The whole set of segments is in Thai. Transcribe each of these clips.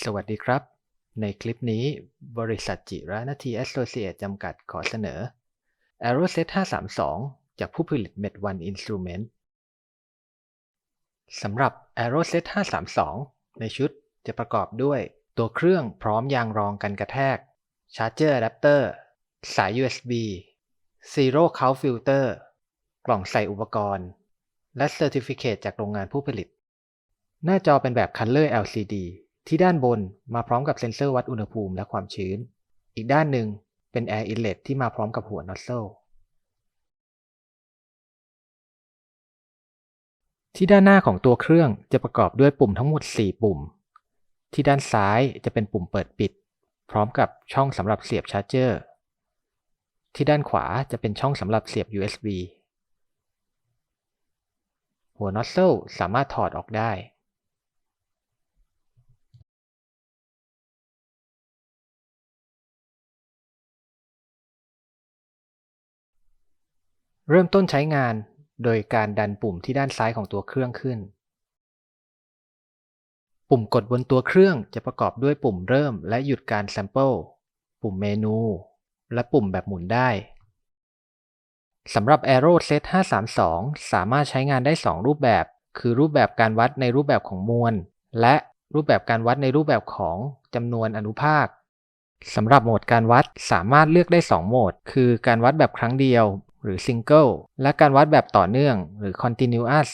สวัสดีครับ ในคลิปนี้บริษัทจิระนาทีแอสโ c เ a t e จำกัดขอเสนอ Aeroset 532 จากผู้ผลิต Med1 Instrument สำหรับ Aeroset 532 ในชุดจะประกอบด้วยตัวเครื่องพร้อมยางรองกันกระแทก Charger Adapter สาย USB Zero Count Filter กล่องใส่อุปกรณ์ และ Certificate จากโรงงานผู้ผลิต หน้าจอเป็นแบบ Color LCD ที่ด้านบนมาพร้อมกับเซ็นเซอร์วัดอุณหภูมิและความชื้น อีกด้านหนึ่งเป็น Air Inlet ที่มาพร้อมกับหัวนอ z เ l ลที่ด้านหน้าของตัวเครื่องจะประกอบด้วยปุ่มทั้งหมด 4 ปุ่ม ที่ด้านซ้ายจะเป็นปุ่มเปิดปิด พร้อมกับช่องสำหรับเสียบชาร์จเจอร์ ที่ด้านขวาจะเป็นช่องสำหรับเสียบ USB หัวนอ z เ l ลสามารถถอดออกได้ เริ่มต้นใช้งานโดยการดันปุ่มที่ด้านซ้ายของตัวเครื่องขึ้น ปุ่มกดบนตัวเครื่องจะประกอบด้วยปุ่มเริ่มและหยุดการแซมเปิลปุ่มเมนู และปุ่มแบบหมุนได้ สำหรับ Aero Set 532 สามารถใช้งานได้ 2 รูปแบบ คือรูปแบบการวัดในรูปแบบของมวล และรูปแบบการวัดในรูปแบบของจำนวนอนุภาคสำหรับโหมดการวัดสามารถเลือกได้ 2 โหมด คือการวัดแบบครั้งเดียว หรือ Single และการวัดแบบต่อเนื่อง หรือ Continuous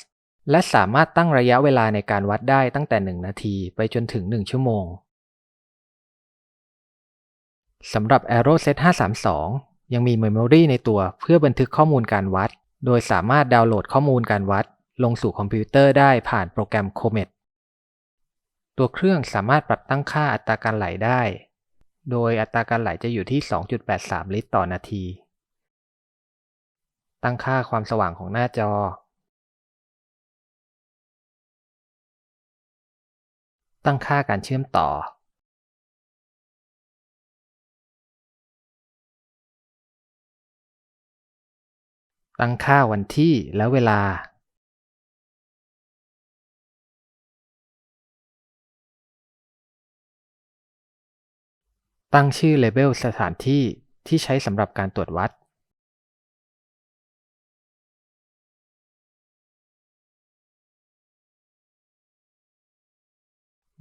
และสามารถตั้งระยะเวลาในการวัดได้ตั้งแต่ 1 นาทีไปจนถึง 1 ชั่วโมงสำหรับ Aeroset 532 ยังมี Memory ในตัวเพื่อบันทึกข้อมูลการวัด โดยสามารถดาวน์โหลดข้อมูลการวัด ลงสู่คอมพิวเตอร์ได้ผ่านโปรแกรม Comet ตัวเครื่องสามารถปรับตั้งค่าอัตราการไหลได้ โดยอัตราการไหลจะอยู่ที่ 2.83 ลิตรต่อนาที ตั้งค่าความสว่างของหน้าจอ ตั้งค่าการเชื่อมต่อ ตั้งค่าวันที่และเวลา ตั้งชื่อเลเบลสถานที่ที่ใช้สำหรับการตรวจวัด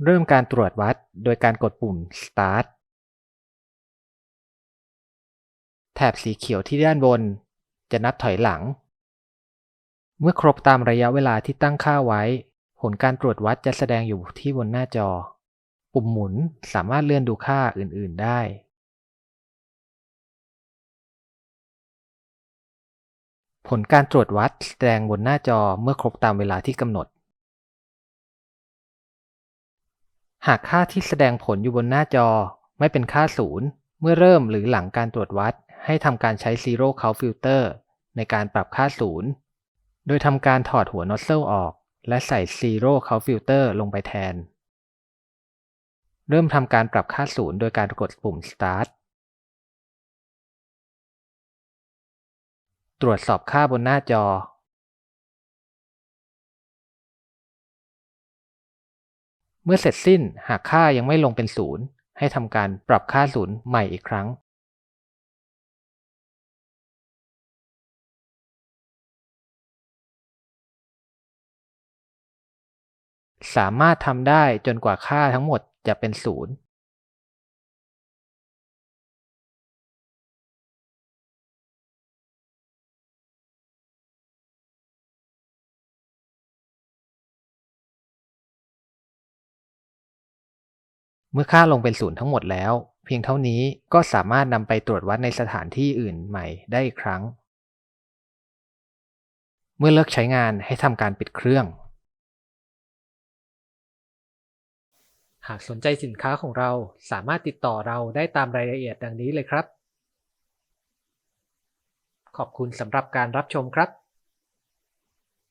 เริ่มการตรวจวัดโดยการกดปุ่ม Start แถบสีเขียวที่ด้านบน จะนับถอยหลัง เมื่อครบตามระยะเวลาที่ตั้งค่าไว้ ผลการตรวจวัดจะแสดงอยู่ที่บนหน้าจอ ปุ่มหมุนสามารถเลื่อนดูค่าอื่น ๆ ได้ ผลการตรวจวัดแสดงบนหน้าจอเมื่อครบตามเวลาที่กำหนด หากค่าที่แสดงผลอยู่บนหน้าจอ ไม่เป็นค่าศูนย์เมื่อเริ่มหรือหลังการตรวจวัด ให้ทำการใช้ Zero Count Filter ในการปรับค่าศูนย์โดยทำการถอดหัวนอ z เ l ลออก และใส่ Zero Count Filter ลงไปแทน เริ่มทำการปรับค่าศูนย์โดยการกดปุ่ม Start ตรวจสอบค่าบนหน้าจอ เมื่อเสร็จสิ้นหากค่ายังไม่ลงเป็นศูนย์ให้ทำการปรับค่าศูนย์ใหม่อีกครั้ง สามารถทำได้จนกว่าค่าทั้งหมดจะเป็นศูนย์ เมื่อค่าลงเป็นศูนย์ทั้งหมดแล้ว เพียงเท่านี้ก็สามารถนำไปตรวจวัดในสถานที่อื่นใหม่ได้อีกครั้ง เมื่อเลิกใช้งานให้ทำการปิดเครื่อง หากสนใจสินค้าของเราสามารถติดต่อเราได้ตามรายละเอียดดังนี้เลยครับ ขอบคุณสำหรับการรับชมครับ